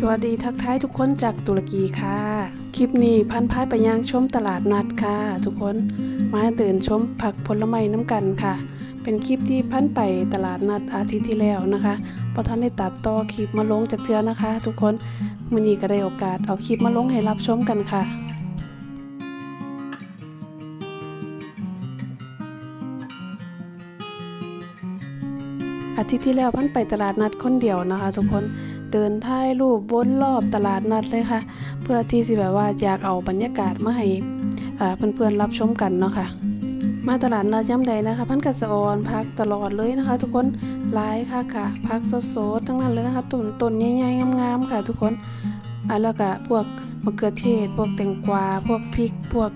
สวัสดีทักทายทุกคนจากตุรกีค่ะ คลิปนี้พันพายไปยังชมตลาดนัดค่ะ ทุกคนมาเดินชมผักผลไม้น้ำกันค่ะ เป็นคลิปที่พันไปตลาดนัดอาทิตย์ที่แล้วนะคะพอท่านได้ตัดต่อคลิปมาลงจากเทือนะคะ ทุกคนมื้อนี้ก็ได้โอกาสเอาคลิปมาลงให้รับชมกันค่ะอาทิตย์ที่แล้วพันไปตลาดนัดคนเดียวนะคะ ทุกคน เดินถ่ายรูปวนรอบตลาดนัดเลยค่ะ เพื่อที่สิแบบว่าอยากเอาบรรยากาศมาให้เพื่อนๆรับชมกันเนาะค่ะมาตลาดนัดย่ำใดนะคะ พันกัสออนพักตลอดเลยนะคะ ทุกคนหลายค่ะค่ะพักสดๆทั้งนั้นเลยนะคะต้นต้นใหญ่ๆงามๆค่ะ ทุกคนอะแล้วก็พวกมะเขือเทศ พวกแตงกวา พวกพริก พวก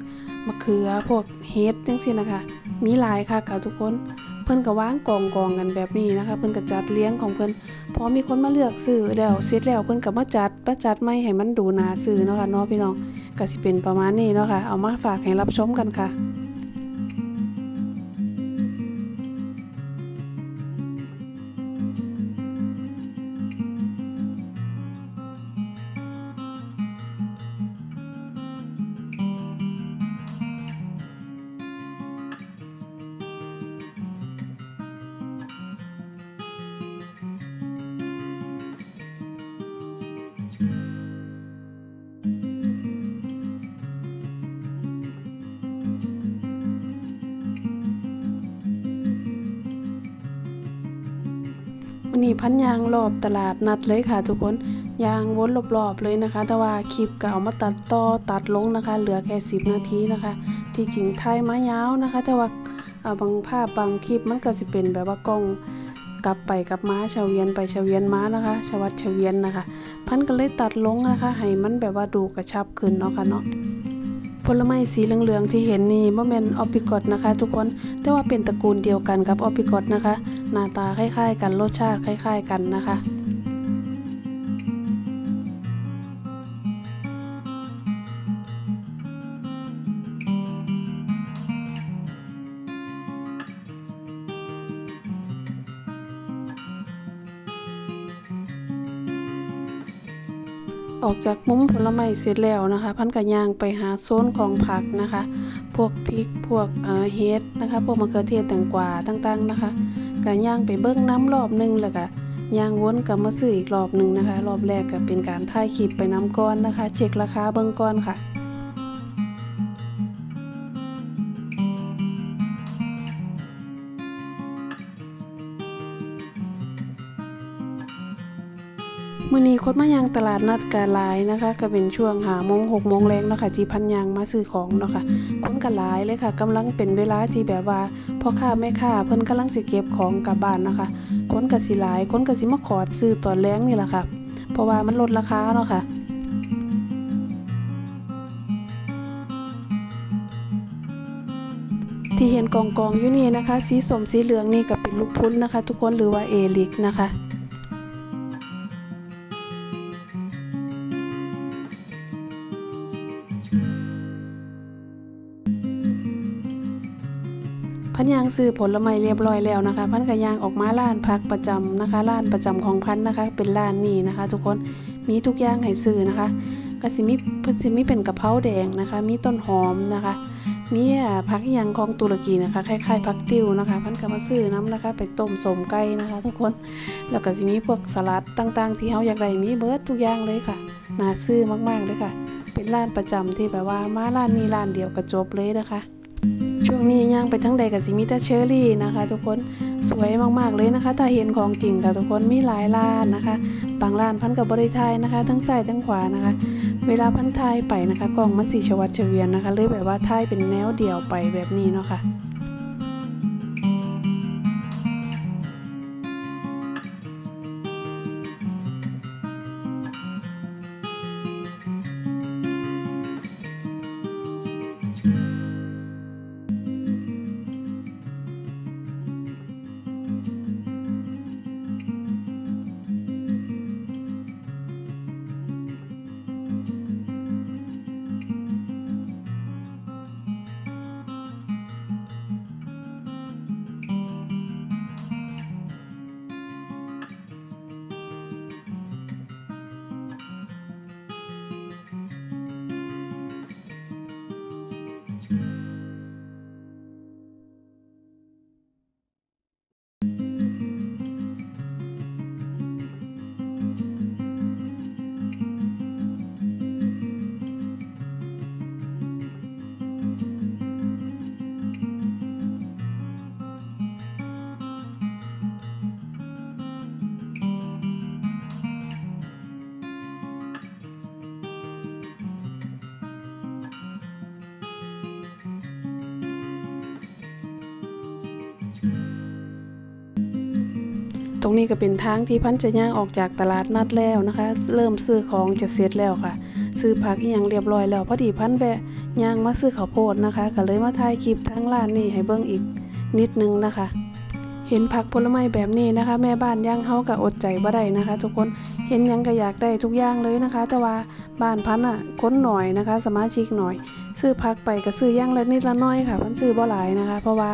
มะเขือ พวกเห็ดจังซี่นนะคะ มีหลายค่ะค่ะทุกคน พิ่นก็วางกองกองกันแบบนี้นะคะ เพิ่นก็จัดเลี้ยงของเพิ่นพอมีคนมาเลือกซื้อแล้วเสร็จแล้วเพิ่นก็มาจัดมาจัดไม่ให้มันดูน่าซื้อเนาะค่ะเนาะพี่น้องก็สิเป็นประมาณนี้เนาะค่ะเอามาฝากให้รับชมกันค่ะ วันนี้พันยางรอบตลาดนัดเลยค่ะ ทุกคนยางวนรอบๆเลยนะคะ แต่ว่าคลิปเก็เอามาตัดต่อตัดลงนะคะ เหลือแค่10นาทีนะคะ ที่จริงไทยมายาวนะคะ แต่ว่าเอ่อบางภาพบางคลิปมันก็สิเป็นแบบว่ากล้องกลับไปกลับมาเฉวียนไปเฉวียนมานะคะชวัดเฉวียนนะคะ พันก็เลยตัดลงนะคะให้มันแบบว่าดูกระชับขึ้นเนาะค่ะเนาะ ผลไม้สีเหลืองๆที่เห็นนี่บ่แม่นออปิกอตนะคะ ทุกคนแต่ว่าเป็นตระกูลเดียวกันกับออปปิกอตนะคะ หน้าตาคล้ายๆ กันรสชาติคล้าย ๆ กันนะคะ ออกจากมุมผลไม้เสร็จแล้วนะคะ พันกะยางไปหาโซนของผักนะคะ พวกพริกพวกเอ่อเฮดนะคะ พวกมะเขือเทศแตงกวาต่างๆนะคะกะยางไปเบิ้งน้ำรอบหนึงแล้วก็ย่างวนกลับมาซื้ออีกรอบหนึงนะคะ รอบแรกก็เป็นการถ่ายคลิปไปน้ำก้อนนะคะ เช็คราคาเบิ้งก้อนค่ะ มื่อนี้คนมายังตลาดนัดกาหลายนะคะ ก็เป็นช่วงหาโมงหกโมงแรงเนาะค่ะจีพันยางมาซื้อของเนาะค่ะคนกหลายเลยค่ะกำลังเป็นเวลาที่แบบว่าพ่อค้าแม่ค้าเพิ่นกำลังสิเก็บของกลับบ้านเนาะค่ะคนก็สิหลายคนก็สิมาขอซื้อตอนแรงนี่แหละค่ะ เพราะว่ามันลดราคาเนาะค่ะที่เห็นกองกองอยู่นี่นะคะ สีสมสีเหลืองนี่ก็เป็นลูกพุ้นนะคะ ทุกคนหรือว่าเอลิกนะคะ ยางซื้อผลไม้เรียบร้อยแล้วนะคะ พันกะยางออกมาร้านพักประจำนะคะร้านประจำของพันนะคะ เป็นร้านนี้นะคะ ทุกคนมีทุกอย่างให้ซื้อนะคะก็สิมีเพิ่นสิมีเป็นกะเพราแดงนะคะ มีต้นหอมนะคะมีผักอหยังของตุรกีนะคะคล้ายๆผักติ้วนะคะ พันก็มาซื้อน้ำนะคะ ไปต้มสมไก่นะคะ ทุกคนแล้วก็สิมีพวกสลัดต่างๆ ที่เฮาอยากได้มีเบิร์ดทุกอย่างเลยค่ะน่าซื้อมากๆเลยค่ะ เป็นร้านประจำที่แบบว่ามาร้านนี้ร้านเดียวก็จบเลยนะคะ ช่วงนี้ย่างไปทั้งใดกับซิมิตาเชอรี่นะคะ ทุกคนสวยมากๆเลยนะคะ ถ้าเห็นของจริงค่ะทุกคนมีหลายร้านนะคะบางร้านพันกับบริไทยนะคะ ทั้งซ้ายทั้งขวานะคะ เวลาพันไทยไปนะคะกล้องมันสีชวัดเฉวียนนะคะเลยแบบว่าทายเป็นแนวเดี่ยวไปแบบนี้เนาะค่ะ ตรงนี้ก็เป็นทางที่พันจะย่างออกจากตลาดนัดแล้วนะคะ เริ่มซื้อของจะเสร็จแล้วค่ะ ซื้อผักอีหยังเรียบร้อยแล้วพอดีพันแวะย่างมาซื้อข้าวโพดนะคะ ก็เลยมาถ่ายคลิปทั้งร้านนี่ให้เบิ่งอีกนิดนึงนะคะ เห็นผักผลไม้แบบนี้นะคะ แม่บ้านย่างเฮาก็อดใจบ่ได้นะคะ ทุกคนเห็นยังก็อยากได้ทุกอย่างเลยนะคะ แต่ว่าบ้านพันอะค้นหน่อยนะคะ สมาชิกหน่อย ซื้อผักไปก็ซื้อย่างละนิดละน้อยค่ะ พันซื้อบ่หลายนะคะ เพราะว่า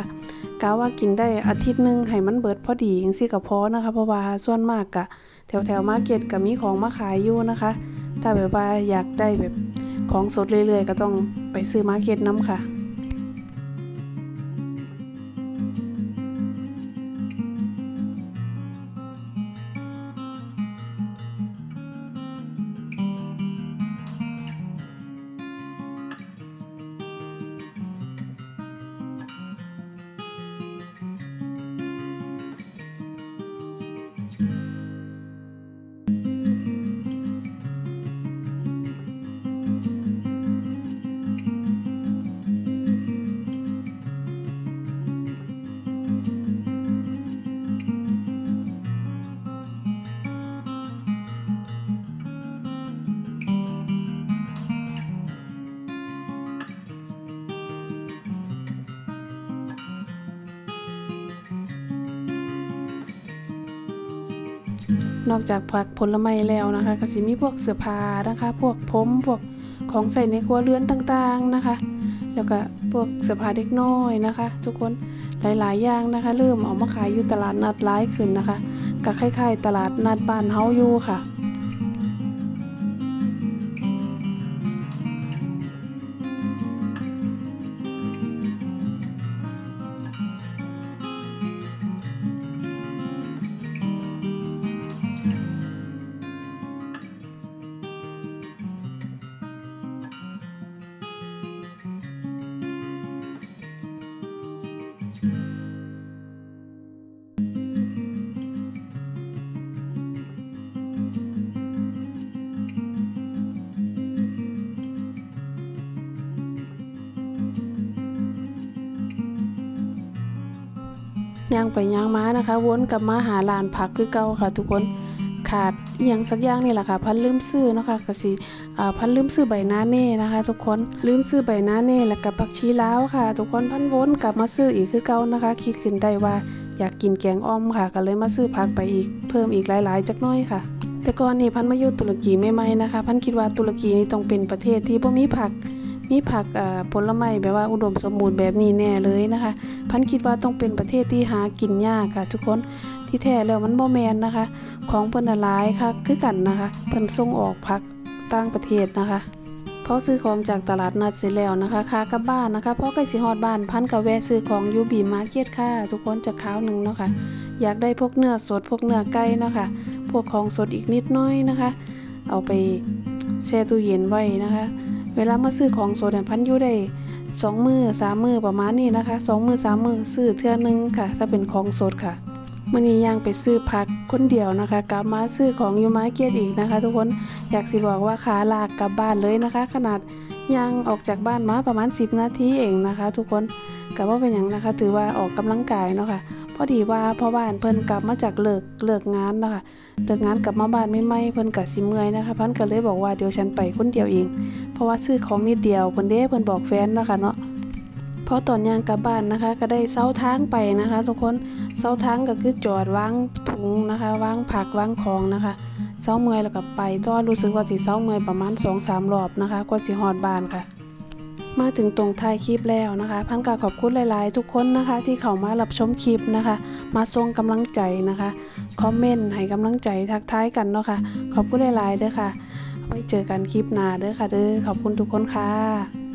กะว่ากินได้อาทิตย์หนึงให้มันเบิดพอดียังซี่ก็พอนะคะ เพราะว่าส่วนมากกะแถวแถวมาเก็ตก็มีของมาขายอยู่นะคะ ถ้าแบบว่าอยากได้แบบของสดเรื่อยๆ ก็ต้องไปซื้อมาเก็ตน้ำค่ะ นอกจากผักผลไม้แล้วนะคะก็สิมีพวกเสื้อผ้านะคะ พวกผมพวกของใส่ในครัวเรือนต่างๆนะคะ แล้วก็พวกเสื้อผ้าเด็กน้อยนะคะ ทุกคนหลายๆอย่างนะคะ เริ่มออกมาขายอยู่ตลาดนัดร้ายขึ้นนะคะก็คล้ายๆ ตลาดนัดบ้านเฮาอยู่ค่ะ ย่างไปย่างมานะคะ วนกลับมาหาร้านผักคือเก่าค่ะ ทุกคนขาดอย่างสักอย่างนี่แหละค่ะ พันลืมซื้อเนาะคะกสิพันลืมซื้อใบหน้าเน่นะคะ ทุกคนลืมซื้อใบหน้าเน่แล้วกับผักชีลาวค่ะ ทุกคนพันวนกลับมาซื้ออีกคือเก่านะคะ คิดขึ้นได้ว่าอยากกินแกงอ่อมค่ะ ก็เลยมาซื้อผักไปอีกเพิ่มอีกหลายๆจักน้อยค่ะ แต่ก่อนนี่พันมาอยู่ตุรกีใหม่นะคะ พันคิดว่าตุรกีนี่ต้องเป็นประเทศที่บ่มีผัก มีผักผลไม้แบบว่าอุดมสมบูรณ์แบบนี้แน่เลยนะคะ พันคิดว่าต้องเป็นประเทศที่หากินยากค่ะ ทุกคนที่แท้แล้วมันบ่แมนนะคะ ของเพิ่นน่ะหลายค่ะคือกันนะคะเพิ่นส่งออกผักต่างประเทศนะคะพอซื้อของจากตลาดนัดเสร็จแล้วนะคะค้ากลับบ้านนะคะพอใกล้สิฮอดบ้านพันก็แวะซื้อของยูบีมาร์เก็ตค่ะ ทุกคนจะข้าวหนึ่งเนาะค่ะอยากได้พวกเนื้อสดพวกเนื้อไก่เนาะค่ะพวกของสดอีกนิดน้อยนะคะ เอาไปแช่ตู้เย็นไว้นะคะ เวลามาซื้อของสดเนี่ยพันอยู่ได้สองมือสามมือประมาณนี้นะคะสองมือสามมือซื้อเทื่อนึงค่ะ ถ้าเป็นของสดค่ะมื่อนี้ย่างไปซื้อผักคนเดียวนะคะ กลับมาซื้อของยูมาร์เก็ตอีกนะคะ ทุกคนอยากสิบอกว่าขาลากกลับบ้านเลยนะคะ ขนาดย่างออกจากบ้านมาประมาณ 10 นาทีเองนะคะ ทุกคนกับว่าเป็นอย่างนะคะ ถือว่าออกกำลังกายเนาะค่ะ พอดีว่าพ่อบ้านเพิ่นกลับมาจากเลิกเลิกงานนะคะเลิกงานกลับมาบ้านไม่ไม่เพิ่นกะสิเมื่อยนะคะพันก็เลยบอกว่าเดี๋ยวฉันไปคนเดียวเอง เพราะว่าซื้อของนิดเดียวเพิ่นเด้เพิ่นบอกแฟนนะคะเนาะพอตอนย่างกลับบ้านนะคะ ก็ได้เซาทางไปนะคะ ทุกคนเซาทางก็คือจอดวางถุงนะคะวางผักวางของนะคะเซาเมื่อยแล้วก็ไปต่อรู้สึกว่าสิเซาเมื่อยประมาณ2-3รอบนะคะกว่าสิฮอดบ้านค่ะ มาถึงตรงท้ายคลิปแล้วนะคะพันกาขอบคุณหลาย ๆ ทุกคนนะคะ ที่เข้ามารับชมคลิปนะคะ มาส่งกำลังใจนะคะคอมเมนต์ให้กำลังใจทักทายกันเนาะค่ะขอบคุณหลาย ๆ เด้อค่ะไว้เจอกันคลิปหน้าเด้อค่ะเด้อขอบคุณทุกคนค่ะ